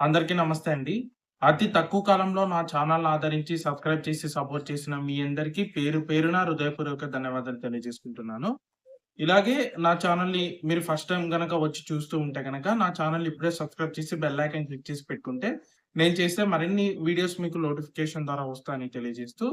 అందరికీ నమస్తే అండి. అతి తక్కువ కాలంలో నా ఛానల్ ఆదరించి, సబ్స్క్రైబ్ చేసి, సపోర్ట్ చేసిన మీ అందరికీ పేరు పేరున హృదయపూర్వక ధన్యవాదాలు తెలియజేసుకుంటున్నాను. ఇలాగే నా ఛానల్‌ని మీరు ఫస్ట్ టైం కనుక వచ్చి చూస్తూ ఉంటే కనుక నా ఛానల్ ఇప్పుడే సబ్స్క్రైబ్ చేసి బెల్ ఐకన్ క్లిక్ చేసి పెట్టుకుంటే, నేను చేసే మరిన్ని వీడియోస్ మీకు నోటిఫికేషన్ ద్వారా వస్తాయని తెలియజేస్తూ,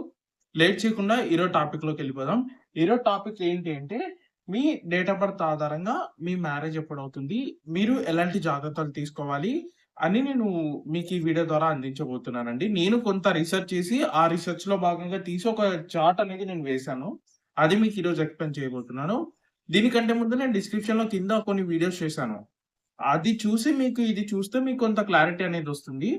లేట్ చేయకుండా ఈరోజు టాపిక్‌లోకెళ్ళిపోదాం. ఈరోజు టాపిక్ ఏంటి అంటే, మీ డేట్ ఆఫ్ బర్త్ ఆధారంగా మీ మ్యారేజ్ ఎప్పుడు అవుతుంది మీరు ఎలాంటి జాగ్రత్తలు తీసుకోవాలి? అని నేను మీకు ఈ వీడియో ద్వారా అందించబోతున్నానండి. నేను కొంత రీసెర్చ్ చేసి, ఆ రిసర్చ్‌లో భాగంగా తీసి ఒక చార్ట్ అనేది నేను వేశాను. అది మీకు ఈరోజు ఎక్స్‌ప్లెయిన్ చేయబోతున్నాను. దీనికంటే ముందు నేను డిస్క్రిప్షన్‌లో కింద కొన్ని వీడియోస్ చేశాను. అది చూసి మీకు ఇది చూస్తే మీకు కొంత క్లారిటీ అనేది వస్తుంది.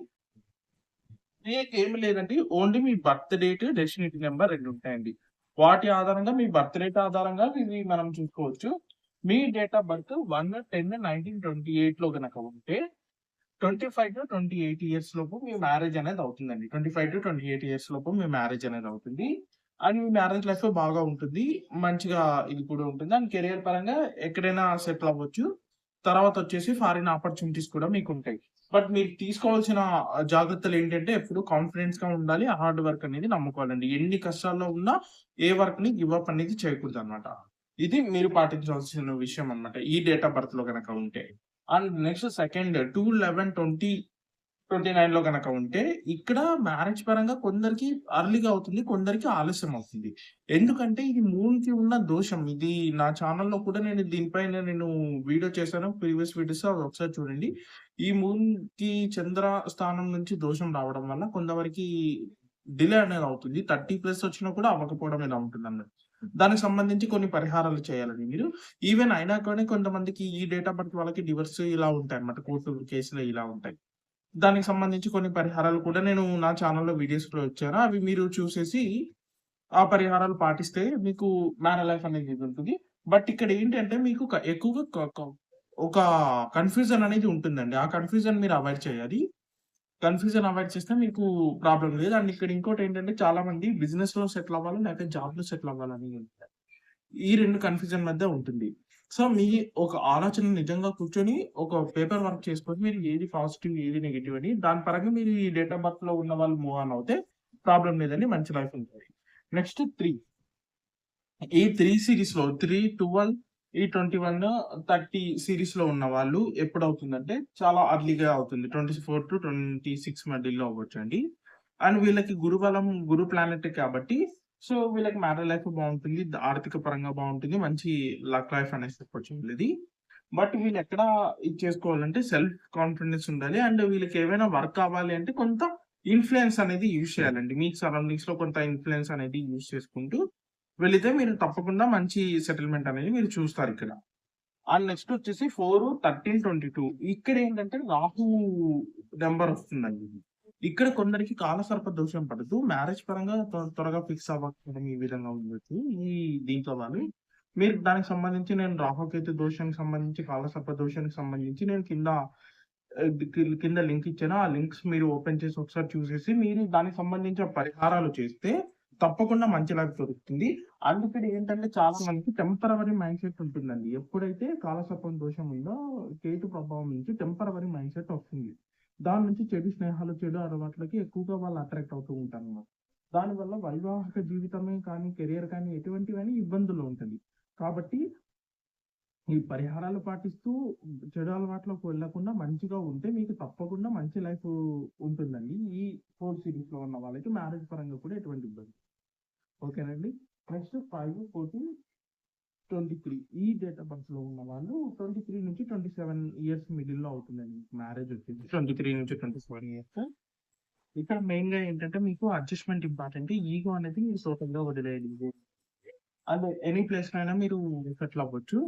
ఏమి లేదండి. ఓన్లీ మీ బర్త్ డేట్, డెస్టినీ నంబర్ 2 ఉంటాయండి. వాటి ఆధారంగా మీ బర్త్ డేట్ ఆధారంగా ఇది మనం చూసుకోవచ్చు. మీ డేట్ ఆఫ్ బర్త్ 1/10/1928లో గనక ఉంటే 25-28 ఇయర్స్ లోపు మీ మ్యారేజ్ అనేది అవుతుందండి. 25-28 ఇయర్స్ లోపు మీ మ్యారేజ్ అనేది అవుతుంది. అండ్ మీ మ్యారేజ్ లైఫ్ బాగా ఉంటుంది. మంచిగా ఇది కూడా ఉంటుంది. అండ్ కెరియర్ పరంగా ఎక్కడైనా సెటిల్ అవ్వచ్చు. తర్వాత వచ్చేసి ఫారిన్ ఆపర్చునిటీస్ కూడా మీకు ఉంటాయి బట్ మీరు తీసుకోవాల్సిన జాగ్రత్తలు ఏంటంటే ఎప్పుడు కాన్ఫిడెన్స్‌గా ఉండాలి. హార్డ్ వర్క్ అనేది నమ్ముకోవాలండి. ఎన్ని కష్టాల్లో ఉన్నా ఏ వర్క్‌ని గివ్ అప్ అనేది చేయకూడదన్నమాట. ఇది మీరు పాటించాల్సిన విషయం అన్నమాట. ఈ డేట్ ఆఫ్ బర్త్‌లో గనక ఉంటే. And next second two eleven twenty 2/11/2029లో గనక ఉంటే, ఇక్కడ మ్యారేజ్ పరంగా కొందరికి అర్లీగా అవుతుంది. కొందరికి ఆలస్యం అవుతుంది. ఎందుకంటే ఇది మూన్‌కి ఉన్న దోషం. ఇది నా ఛానల్లో కూడా నేను దీనిపైన నేను వీడియో చేశాను. ప్రీవియస్ వీడియోస్ అవి ఒకసారి చూడండి. ఈ మూన్‌కి చంద్ర స్థానం నుంచి దోషం రావడం వల్ల కొంతవరకి డిలే అనేది అవుతుంది. 30+ వచ్చినా కూడా అవ్వకపోవడం ఇలా ఉంటుంది ఉంటుందన్నమాట. దానికి సంబంధించి కొన్ని పరిహారాలు చేయాలని మీరు. ఈవెన్ అయినా కానీ కొంతమందికి ఈ డేట్ ఆఫ్ బర్త్ వాళ్ళకి డివర్స్ ఇలా ఉంటాయి అన్నమాట కోర్టు కేసులు ఇలా ఉంటాయి. దానికి సంబంధించి కొన్ని పరిహారాలు కూడా నేను నా ఛానల్లో వీడియోస్‌లో ఇచ్చాను. అవి మీరు చూసేసి ఆ పరిహారాలు పాటిస్తే మీకు మ్యాన్ లైఫ్ అనేది ఉంటుంది. బట్ ఇక్కడ ఏంటంటే మీకు ఎక్కువగా ఒక కన్‌ఫ్యూజన్ అనేది ఉంటుందండి. ఆ కన్‌ఫ్యూజన్ మీరు అవాయిడ్ చేయాలి. కన్‌ఫ్యూజన్ అవాయిడ్ చేస్తే మీకు ప్రాబ్లం లేదు. అండ్ ఇక్కడ ఇంకోటేంటంటే చాలా మంది బిజినెస్‌లో సెటిల్ అవ్వాలి, లేకపోతే జాబ్‌లో సెటిల్ అవ్వాలని ఈ రెండు కన్‌ఫ్యూజన్ మధ్య ఉంటుంది. సో, మీ ఒక ఆలోచన నిజంగా కూర్చొని ఒక పేపర్ వర్క్ చేసుకొని మీరు ఏది పాజిటివ్, ఏది నెగెటివ్ అని దాని పరంగా మీరు ఈ డేట్ ఆఫ్ బర్త్‌లో ఉన్న వాళ్ళు మూవ్ ఆన్ అవుతే ప్రాబ్లం లేదని మంచి లైఫ్ ఉంటుంది. నెక్స్ట్ త్రీ ఈ త్రీ సిరీస్లో త్రీ ట్వెల్వ్ ఈ ట్వంటీ వన్ థర్టీ సిరీస్లో ఉన్న వాళ్ళు ఎప్పుడు అవుతుందంటే చాలా అర్లీగా అవుతుంది. 24-26 మధ్యలో అవ్వొచ్చండి. అండ్ వీళ్ళకి గురుబలం గురు ప్లానెట్ కాబట్టి సో, వీళ్ళకి మ్యారేజ్ లైఫ్ బాగుంటుంది ఆర్థిక పరంగా బాగుంటుంది మంచి లక్ లైఫ్ అనేసి చెప్పొచ్చు వీళ్ళది. బట్ వీళ్ళు ఎక్కడ ఇది చేసుకోవాలంటే సెల్ఫ్ కాన్ఫిడెన్స్ ఉండాలి. అండ్ వీళ్ళకి ఏమైనా వర్క్ అవ్వాలి అంటే కొంత ఇన్ఫ్లుయెన్స్ అనేది యూజ్ చేయాలండి. మీ సరౌండింగ్స్‌లో కొంత ఇన్ఫ్లుయెన్స్ అనేది యూజ్ చేసుకుంటూ వెళితే మీరు తప్పకుండా మంచి సెటిల్‌మెంట్ అనేది మీరు చూస్తారు ఇక్కడ అండ్ నెక్స్ట్ వచ్చేసి 4, 13, 22 ఇక్కడ ఏంటంటే రాహు నెంబర్ వస్తుందండి. ఇక్కడ కొందరికి కాలసర్ప దోషం పడుతూ మ్యారేజ్ పరంగా త్వరగా ఫిక్స్ అవ్వకపోవడం ఈ విధంగా ఉండొచ్చు. ఈ దీంట్లో వాళ్ళు. మీరు దానికి సంబంధించి నేను రాహుకేతు దోషానికి సంబంధించి, కాలసర్ప దోషానికి సంబంధించి నేను కింద కింద లింక్ ఇచ్చాను. ఆ లింక్స్ మీరు ఓపెన్ చేసి ఒకసారి చూసేసి మీరు దానికి సంబంధించిన పరిహారాలు చేస్తే తప్పకుండా మంచి లైఫ్ దొరుకుతుంది. అండ్ ఇక్కడ ఏంటంటే చాలా మందికి టెంపరవరీ మైండ్ సెట్ ఉంటుందండి. ఎప్పుడైతే కాలసర్పం దోషం ఉందో కేతు ప్రభావం నుంచి టెంపరవరీ మైండ్ సెట్ వస్తుంది. దాని నుంచి చెడు స్నేహాలు, చెడు అలవాట్లకి ఎక్కువగా వాళ్ళు అట్రాక్ట్ అవుతూ ఉంటారన్నమాట. దానివల్ల వైవాహిక జీవితమే కానీ, కెరియర్ కానీ ఎటువంటివని ఇబ్బందులు ఉంటుంది. కాబట్టి ఈ పరిహారాలు పాటిస్తూ చెడు అలవాట్లకు వెళ్ళకుండా మంచిగా ఉంటే మీకు తప్పకుండా మంచి లైఫ్ ఉంటుందండి. ఈ ఫోర్ సిరీస్లో ఉన్న వాళ్ళకి మ్యారేజ్ పరంగా కూడా ఎటువంటి ఇబ్బంది ఓకేనండి. నెక్స్ట్ 5, 14, 23 ఈ డేట్ ఆఫ్ బర్త్‌లో ఉన్న వాళ్ళు 23-27 ఇయర్స్ మిడిల్‌లో అవుతుందండి మ్యారేజ్ వచ్చేసి. 23-27 ఇయర్స్. ఇక్కడ మెయిన్‌గా ఏంటంటే మీకు అడ్జస్ట్‌మెంట్ ఇంపార్టెంట్. ఈగో అనేది మీరు టోటల్‌గా వదిలేయాలి. అండ్ ఎనీ ప్లేస్‌లో అయినా మీరు సెటిల్ అవ్వచ్చు.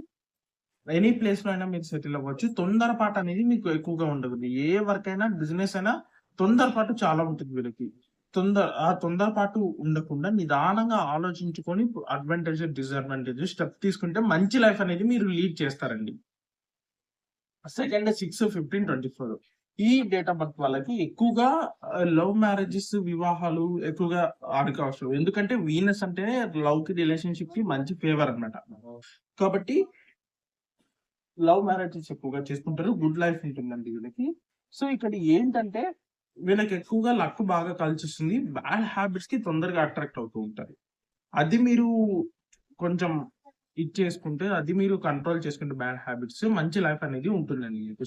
ఎనీ ప్లేస్‌లో అయినా మీరు సెటిల్ అవ్వచ్చు. తొందరపాటు అనేది మీకు ఎక్కువగా ఉండకూడదు. ఏ వర్క్ అయినా, బిజినెస్ అయినా తొందరపాటు చాలా ఉంటుంది వీళ్ళకి. తొందర ఆ తొందరపాటు ఉండకుండా నిదానంగా ఆలోచించుకొని అడ్వాంటేజ్, డిసడ్వాంటేజ్ స్టెప్ తీసుకుంటే మంచి లైఫ్ అనేది మీరు లీడ్ చేస్తారండి. సెకండ్ 6, 15, 24 ఈ డేట్ ఆఫ్ బర్త్ వాళ్ళకి ఎక్కువగా లవ్ మ్యారేజెస్, వివాహాలు ఎక్కువగా ఆడకవసరం. ఎందుకంటే వీనస్ అంటేనే లవ్‌కి, రిలేషన్‌షిప్‌కి మంచి ఫేవర్ అనమాట కాబట్టి లవ్ మ్యారేజెస్ ఎక్కువగా చేసుకుంటారు. గుడ్ లైఫ్ ఉంటుందండి వీళ్ళకి. సో, ఇక్కడ ఏంటంటే వీళ్ళకి ఎక్కువగా లక్ బాగా కలిసిస్తుంది బ్యాడ్ హ్యాబిట్స్‌కి తొందరగా అట్రాక్ట్ అవుతూ ఉంటారు. అది మీరు కొంచెం ఇది చేసుకుంటే, అది మీరు కంట్రోల్ చేసుకుంటే బ్యాడ్ హ్యాబిట్స్ మంచి లైఫ్ అనేది ఉంటుందండి మీకు.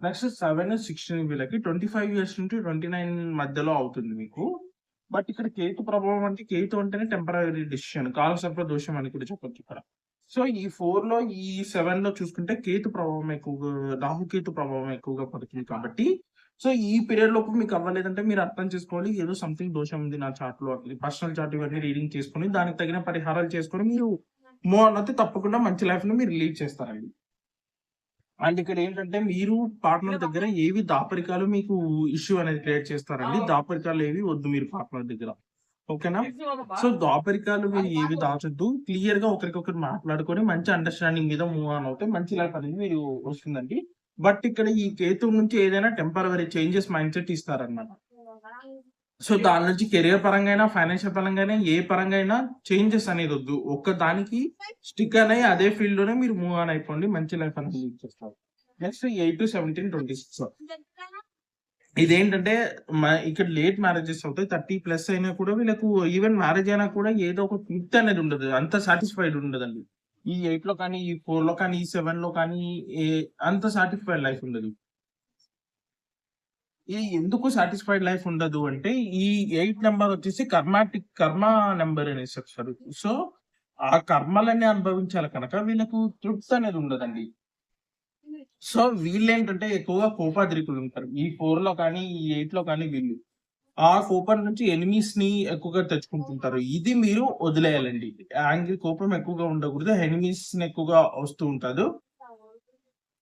నెక్స్ట్ 7, 16 వీళ్ళకి 25 ఇయర్స్ నుండి 29 మధ్యలో అవుతుంది మీకు. బట్ ఇక్కడ కేతు ప్రభావం అంటే కేతు అంటేనే టెంపరీ డిసిషన్ కాలసర్ప దోషం అని కూడా చెప్పొచ్చు ఇక్కడ. సో, ఈ 4లో ఈ 7లో చూసుకుంటే కేతు ప్రభావం ఎక్కువగా రాహుకేతు ప్రభావం ఎక్కువగా పడుతుంది కాబట్టి, సో, ఈ పీరియడ్ లోపు మీకు అవ్వలేదంటే మీరు అర్థం చేసుకోవాలి ఏదో సంథింగ్ దోషం ఉంది నా చార్ట్‌లో అని. పర్సనల్ చార్ట్ ఇవన్నీ రీడింగ్ చేసుకొని దానికి తగిన పరిహారాలు చేసుకొని మీరు మూవ్ ఆన్ అయితే తప్పకుండా మంచి లైఫ్‌ని మీరు లీడ్ చేస్తారండి. అండ్ ఇక్కడ ఏంటంటే మీరు పార్ట్నర్ దగ్గర ఏవి దాపరికాలు మీకు ఇష్యూ అనేది క్రియేట్ చేస్తారండి. దాపరికాలు ఏవి వద్దు మీరు పార్ట్నర్ దగ్గర. ఓకేనా? సో, దాపరికాలు మీరు ఏవి దాచొద్దు. క్లియర్‌గా ఒకరికొకరు మాట్లాడుకొని మంచి అండర్‌స్టాండింగ్ మీద మూవ్ ఆన్ అవుతే మంచి లైఫ్ అనేది మీరు వస్తుందండి. బట్ ఇక్కడ ఈ కేతు నుంచి ఏదైనా టెంపరీ చేంజెస్ మైండ్ సెట్ ఇస్తారనమాట సో, దాని నుంచి కెరియర్ పరంగా అయినా, ఫైనాన్షియల్ పరంగా అయినా, ఏ పరంగా అయినా చేంజెస్ అనేది వద్దు. ఒక్క దానికి స్టిక్ అనే అదే ఫీల్డ్లోనే మీరు మూవ్ ఆన్ అయిపోండి. మంచి లైఫ్ అనేది లీడ్ చేస్తారు. నెక్స్ట్ 8-17, 26 ఇదేంటంటే ఇక్కడ లేట్ మ్యారేజెస్ అవుతాయి. 30 ప్లస్ అయినా కూడా వీళ్ళకు ఈవెన్ మ్యారేజ్ అయినా కూడా ఏదో ఒక ఫిట్ అనేది ఉండదు. అంత సాటిస్ఫైడ్ ఉండదండి. ఈ ఎయిట్లో కానీ, ఈ ఫోర్లో కానీ, ఈ సెవెన్లో కానీ ఏ అంత సాటిస్ఫైడ్ లైఫ్ ఉండదు. ఈ ఎందుకు సాటిస్ఫైడ్ లైఫ్ ఉండదు అంటే, ఈ ఎయిట్ నెంబర్ వచ్చేసి కర్మాటిక్ కర్మ నెంబర్ అనేసి చెప్తారు. సో, ఆ కర్మలన్నీ అనుభవించాలి కనుక వీళ్ళకు తృప్తి అనేది ఉండదండి. సో, వీళ్ళేంటంటే ఎక్కువగా కోపాద్రికులు ఉంటారు. ఈ 4లో కానీ, ఈ ఎయిట్లో కానీ వీళ్ళు. ఆ కోపం నుంచి ఎనిమీస్‌ని ఎక్కువగా తెచ్చుకుంటుంటారు. ఇది మీరు వదిలేయాలండి. యాంగిల్ కోపం ఎక్కువగా ఉండకూడదు. ఎనిమీస్‌ని ఎక్కువగా వస్తూ ఉంటారు.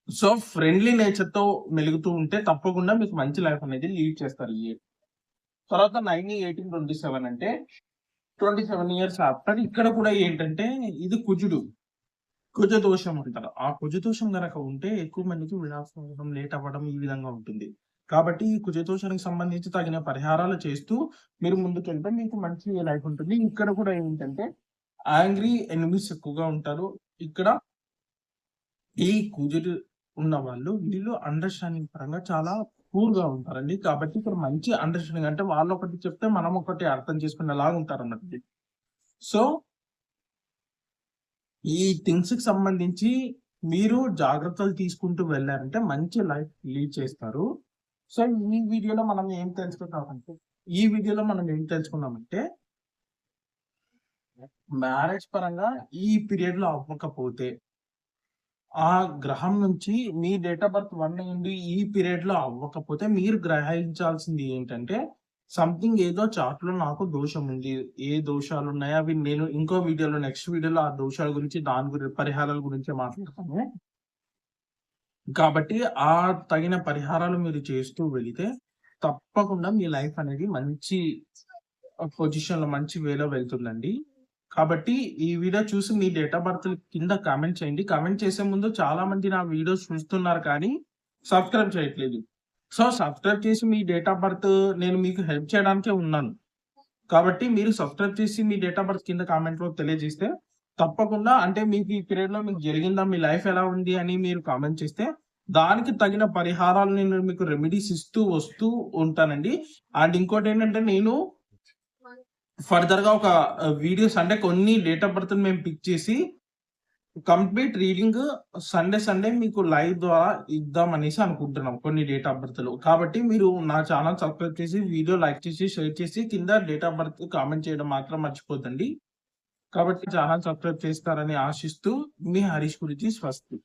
సో, ఫ్రెండ్లీ నేచర్‌తో మెలుగుతూ ఉంటే తప్పకుండా మీకు మంచి లైఫ్ అనేది లీడ్ చేస్తారు ఈ ఇయర్. తర్వాత 9, 18, 27 అంటే 27 ఇయర్స్ ఆఫ్టర్ ఇక్కడ కూడా ఏంటంటే ఇది కుజుడు. కుజ దోషం అంటారు. ఆ కుజ దోషం గనక ఉంటే ఎక్కువ మందికి విలాసం లేట్ అవ్వడం ఈ విధంగా ఉంటుంది. కాబట్టి ఈ సంబంధించి తగిన పరిహారాలు చేస్తూ మీరు ముందుకెళ్తే మీకు మంచి లైఫ్ ఉంటుంది. ఇక్కడ కూడా ఏంటంటే యాంగ్రీ ఎనిమిస్ ఎక్కువగా ఉంటారు. ఇక్కడ ఈ కుజుడు ఉన్నవాళ్ళు వీళ్ళు అండర్‌స్టాండింగ్ పరంగా చాలా పూర్‌గా ఉంటారండి. కాబట్టి ఇక్కడ మంచి అండర్‌స్టాండింగ్ అంటే వాళ్ళు ఒకటి చెప్తే మనం ఒకటి అర్థం చేసుకునేలాగా ఉంటారన్నట్టు. సో ఈ థింగ్స్కి సంబంధించి మీరు జాగ్రత్తలు తీసుకుంటూ వెళ్ళారంటే మంచి లైఫ్ లీడ్ చేస్తారు. సో, ఈ వీడియోలో మనం ఏం తెలుసుకుంటామంటే ఈ వీడియోలో మనం ఏం తెలుసుకున్నామంటే మ్యారేజ్ పరంగా ఈ పీరియడ్‌లో అవ్వకపోతే ఆ గ్రహం నుంచి మీ డేట్ ఆఫ్ బర్త్ వన్ నుండి ఈ పీరియడ్‌లో అవ్వకపోతే మీరు గ్రహించాల్సింది ఏంటంటే సంథింగ్ ఏదో చాట్లో నాకు దోషం ఉంది. ఏ దోషాలు ఉన్నాయి అవి నేను ఇంకో వీడియోలో నెక్స్ట్ వీడియోలో ఆ దోషాల గురించి దాని గురించి పరిహారాల గురించి మాట్లాడతాను. కాబట్టి ఆ తగిన పరిహారాలు మీరు చేస్తూ వెళితే తప్పకుండా మీ లైఫ్ అనేది మంచి పొజిషన్‌లో మంచి వేలో వెళ్తుందండి. కాబట్టి ఈ వీడియో చూసి మీ డేట్ ఆఫ్ బర్త్ కింద కామెంట్ చేయండి. కామెంట్ చేసే ముందు చాలా మంది నా వీడియోస్ చూస్తున్నారు కానీ సబ్స్క్రైబ్ చేయట్లేదు. సో, సబ్స్క్రైబ్ చేసి మీ డేట్ ఆఫ్ బర్త్ నేను మీకు హెల్ప్ చేయడానికే ఉన్నాను. కాబట్టి మీరు సబ్స్క్రైబ్ చేసి మీ డేట్ ఆఫ్ బర్త్ కింద కామెంట్‌లో తెలియజేస్తే తప్పకుండా అంటే మీకు ఈ పీరియడ్‌లో మీకు జరిగిందా? మీ లైఫ్ ఎలా ఉంది? అని మీరు కామెంట్ చేస్తే దానికి తగిన పరిహారాలు నేను మీకు రెమెడీస్ ఇస్తూ వస్తూ ఉంటానండి. అండ్ ఇంకోటి ఏంటంటే నేను ఫర్దర్‌గా ఒక వీడియోస్ అంటే కొన్ని డేట్ ఆఫ్ బర్త్ మేము పిక్ చేసి కంప్లీట్ రీడింగ్ సండే, సండే మీకు లైవ్ ద్వారా ఇద్దాం అనేసి అనుకుంటున్నాం. కొన్ని డేట్ ఆఫ్ బర్త్‌లు. కాబట్టి మీరు నా ఛానల్ సబ్స్క్రైబ్ చేసి, వీడియో లైక్ చేసి, షేర్ చేసి కింద డేట్ ఆఫ్ బర్త్ కామెంట్ చేయడం మాత్రం మర్చిపోద్దండి. కాబట్టి ఛానల్ సబ్స్క్రైబ్ చేస్తారని ఆశిస్తూ మీ హరీష్ గురించి స్వస్తి.